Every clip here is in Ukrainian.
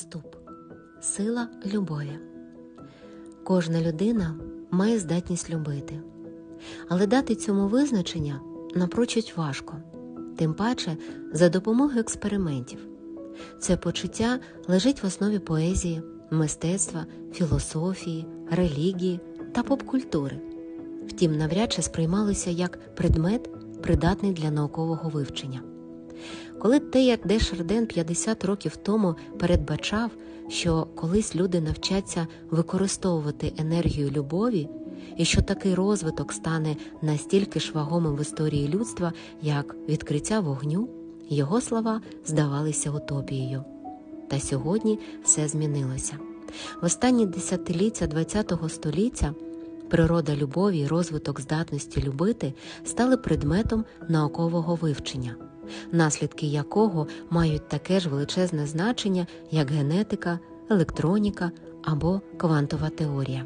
Вступ. Сила любові. Кожна людина має здатність любити, але дати цьому визначення напрочуд важко, тим паче за допомогою експериментів. Це почуття лежить в основі поезії, мистецтва, філософії, релігії та поп-культури. Втім, навряд чи сприймалося як предмет, придатний для наукового вивчення. Коли Теяр де Шарден 50 років тому передбачав, що колись люди навчаться використовувати енергію любові, і що такий розвиток стане настільки ж вагомим в історії людства, як відкриття вогню, його слова здавалися утопією. Та сьогодні все змінилося. В останні десятиліття ХХ століття природа любові і розвиток здатності любити стали предметом наукового вивчення наслідки якого мають таке ж величезне значення, як генетика, електроніка або квантова теорія.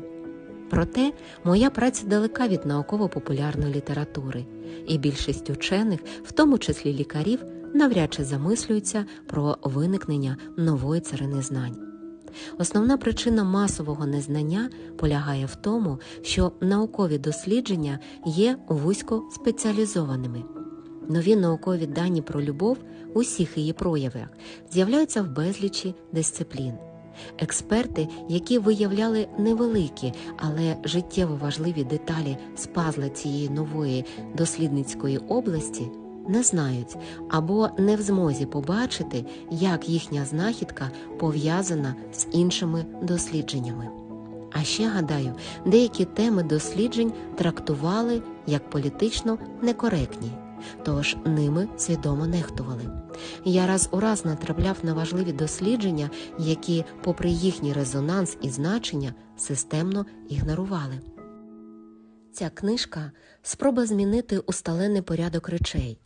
Проте моя праця далека від науково-популярної літератури, і більшість учених, в тому числі лікарів, навряд чи замислюються про виникнення нової царини знань. Основна причина масового незнання полягає в тому, що наукові дослідження є вузько спеціалізованими. Нові наукові дані про любов у всіх її проявах з'являються в безлічі дисциплін. Експерти, які виявляли невеликі, але життєво важливі деталі з пазла цієї нової дослідницької області, не знають або не в змозі побачити, як їхня знахідка пов'язана з іншими дослідженнями. А ще гадаю, деякі теми досліджень трактували як політично некоректні тож ними свідомо нехтували. Я раз у раз натрапляв на важливі дослідження, які, попри їхній резонанс і значення, системно ігнорували. Ця книжка спроба змінити усталений порядок речей.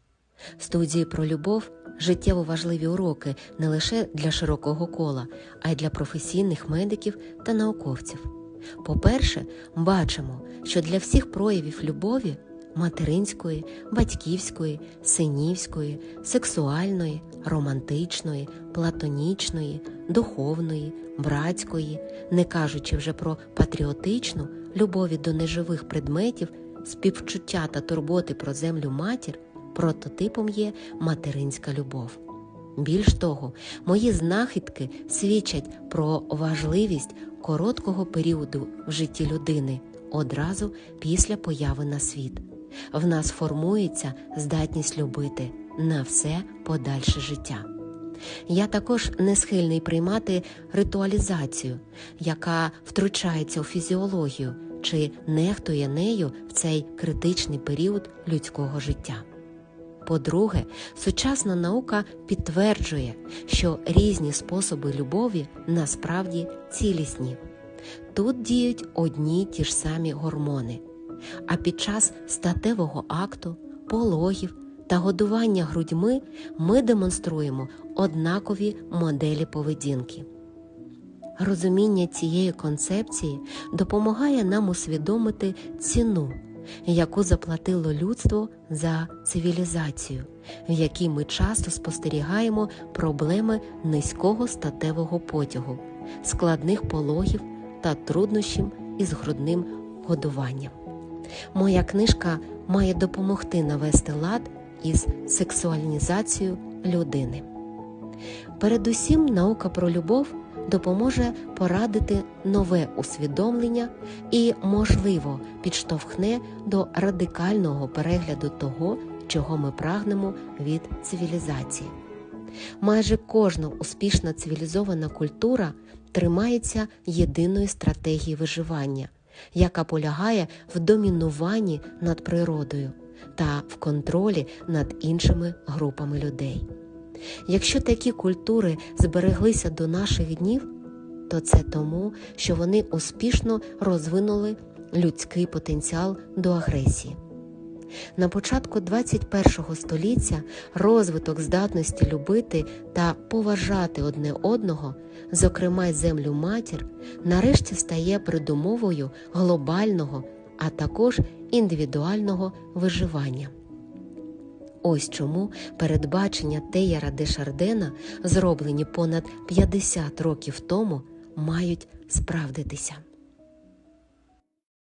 Студії про любов життєво важливі уроки не лише для широкого кола, а й для професійних медиків та науковців. По-перше, бачимо, що для всіх проявів любові материнської, батьківської, синівської, сексуальної, романтичної, платонічної, духовної, братської, не кажучи вже про патріотичну любові до неживих предметів, співчуття та турботи про землю матір, прототипом є материнська любов. Більш того, мої знахідки свідчать про важливість короткого періоду в житті людини одразу після появи на світ в нас формується здатність любити на все подальше життя. Я також не схильний приймати ритуалізацію, яка втручається у фізіологію чи нехтує нею в цей критичний період людського життя. По-друге, сучасна наука підтверджує, що різні способи любові насправді цілісні. Тут діють одні й ті ж самі гормони, а під час статевого акту, пологів та годування грудьми ми демонструємо однакові моделі поведінки. Розуміння цієї концепції допомагає нам усвідомити ціну, яку заплатило людство за цивілізацію, в якій ми часто спостерігаємо проблеми низького статевого потягу, складних пологів та труднощів із грудним годуванням. Моя книжка має допомогти навести лад із сексуалізацією людини. Передусім, наука про любов допоможе порадити нове усвідомлення і, можливо, підштовхне до радикального перегляду того, чого ми прагнемо від цивілізації. Майже кожна успішна цивілізована культура тримається єдиної стратегії виживання яка полягає в домінуванні над природою та в контролі над іншими групами людей. Якщо такі культури збереглися до наших днів, то це тому, що вони успішно розвинули людський потенціал до агресії. На початку 21 століття розвиток здатності любити та поважати одне одного, зокрема й землю матір, нарешті стає передумовою глобального, а також індивідуального виживання. Ось чому передбачення Теяра де Шардена, зроблені понад 50 років тому, мають справдитися.